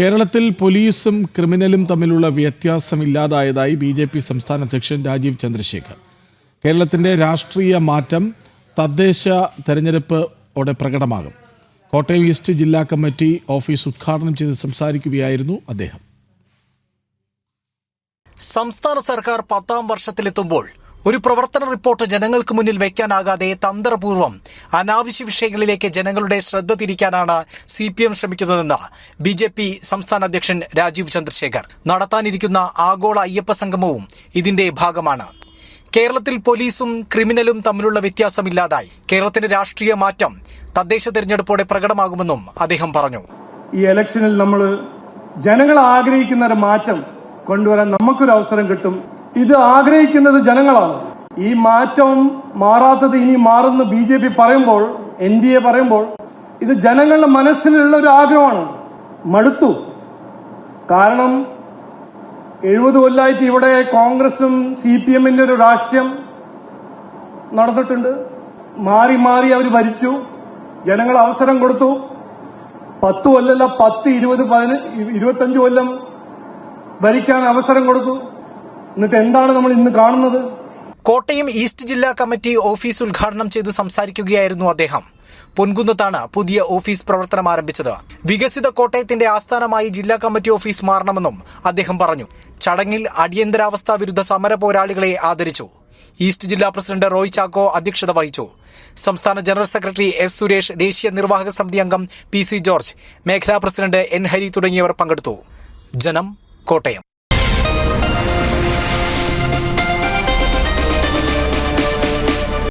കേരളത്തിൽ പോലീസും ക്രിമിനലും തമ്മിലുള്ള വ്യത്യാസം ഇല്ലാതായതായി ബി ജെ പി സംസ്ഥാന അധ്യക്ഷൻ രാജീവ് ചന്ദ്രശേഖർ. കേരളത്തിന്റെ രാഷ്ട്രീയ മാറ്റം തദ്ദേശ തെരഞ്ഞെടുപ്പോടെ പ്രകടമാകും. കോട്ടയം ഈസ്റ്റ് ജില്ലാ കമ്മിറ്റി ഓഫീസ് ഉദ്ഘാടനം ചെയ്ത് സംസാരിക്കുകയായിരുന്നു അദ്ദേഹം. സംസ്ഥാന സർക്കാർ പത്താം വർഷത്തിലെത്തുമ്പോൾ ഒരു പ്രവർത്തന റിപ്പോർട്ട് ജനങ്ങൾക്ക് മുന്നിൽ വയ്ക്കാനാകാതെ തന്ത്രപൂർവം അനാവശ്യ വിഷയങ്ങളിലേക്ക് ജനങ്ങളുടെ ശ്രദ്ധ തിരിക്കാനാണ് സി പി എം ശ്രമിക്കുന്നതെന്ന് ബി ജെ പി സംസ്ഥാന അധ്യക്ഷൻ രാജീവ് ചന്ദ്രശേഖർ. നടത്താനിരിക്കുന്ന ആഗോള അയ്യപ്പ സംഗമവും ഇതിന്റെ ഭാഗമാണ്. കേരളത്തിൽ പോലീസും ക്രിമിനലും തമ്മിലുള്ള വ്യത്യാസമില്ലാതായി കേരളത്തിന്റെ രാഷ്ട്രീയ മാറ്റം തദ്ദേശ തെരഞ്ഞെടുപ്പോടെ പ്രകടമാകുമെന്നും അദ്ദേഹം പറഞ്ഞു. ഈ ഇലക്ഷനിൽ നമ്മൾ ജനങ്ങൾ ആഗ്രഹിക്കുന്ന ഒരു മാറ്റം കൊണ്ടുവരാൻ നമുക്കൊരു അവസരം കിട്ടും. ഇത് ആഗ്രഹിക്കുന്നത് ജനങ്ങളാണ്. ഈ മാറ്റം മാറാത്തത് ഇനി മാറുന്ന ബി ജെ പി പറയുമ്പോൾ എൻ ഡി എ പറയുമ്പോൾ ഇത് ജനങ്ങളുടെ മനസ്സിലുള്ള ഒരു ആഗ്രഹമാണ്. മടുത്തു. കാരണം എഴുപത് കൊല്ലായിട്ട് ഇവിടെ കോൺഗ്രസും സി പി എമ്മിന്റെ ഒരു രാഷ്ട്രീയം നടന്നിട്ടുണ്ട്. മാറി മാറി അവർ ഭരിച്ചു. ജനങ്ങൾ അവസരം കൊടുത്തു. പത്ത് കൊല്ലല്ല പത്ത് ഇരുപത് പതിന ഇരുപത്തഞ്ച് കൊല്ലം ഭരിക്കാൻ അവസരം കൊടുത്തു. എന്നിട്ട് എന്താണ് നമ്മൾ ഇന്ന് കാണുന്നത്? കോട്ടയം ഈസ്റ്റ് ജില്ലാ കമ്മിറ്റി ഓഫീസ് ഉദ്ഘാടനം ചെയ്ത് സംസാരിക്കുകയായിരുന്നു അദ്ദേഹം. പൊൻകുന്നത്താണ് പുതിയ ഓഫീസ് പ്രവർത്തനം ആരംഭിച്ചത്. വികസിത കോട്ടയത്തിന്റെ ആസ്ഥാനമായി ജില്ലാ കമ്മിറ്റി ഓഫീസ് മാറണമെന്നും അദ്ദേഹം പറഞ്ഞു. ചടങ്ങിൽ അടിയന്തരാവസ്ഥാ വിരുദ്ധ സമര പോരാളികളെ ആദരിച്ചു. ഈസ്റ്റ് ജില്ലാ പ്രസിഡന്റ് റോയ് ചാക്കോ അധ്യക്ഷത വഹിച്ചു. സംസ്ഥാന ജനറൽ സെക്രട്ടറി എസ് സുരേഷ് ദേശീയ നിർവാഹക സമിതി അംഗം പി സി ജോർജ് മേഖലാ പ്രസിഡന്റ് എൻ ഹരി തുടങ്ങിയവർ പങ്കെടുത്തു. ജനം കോട്ടയം.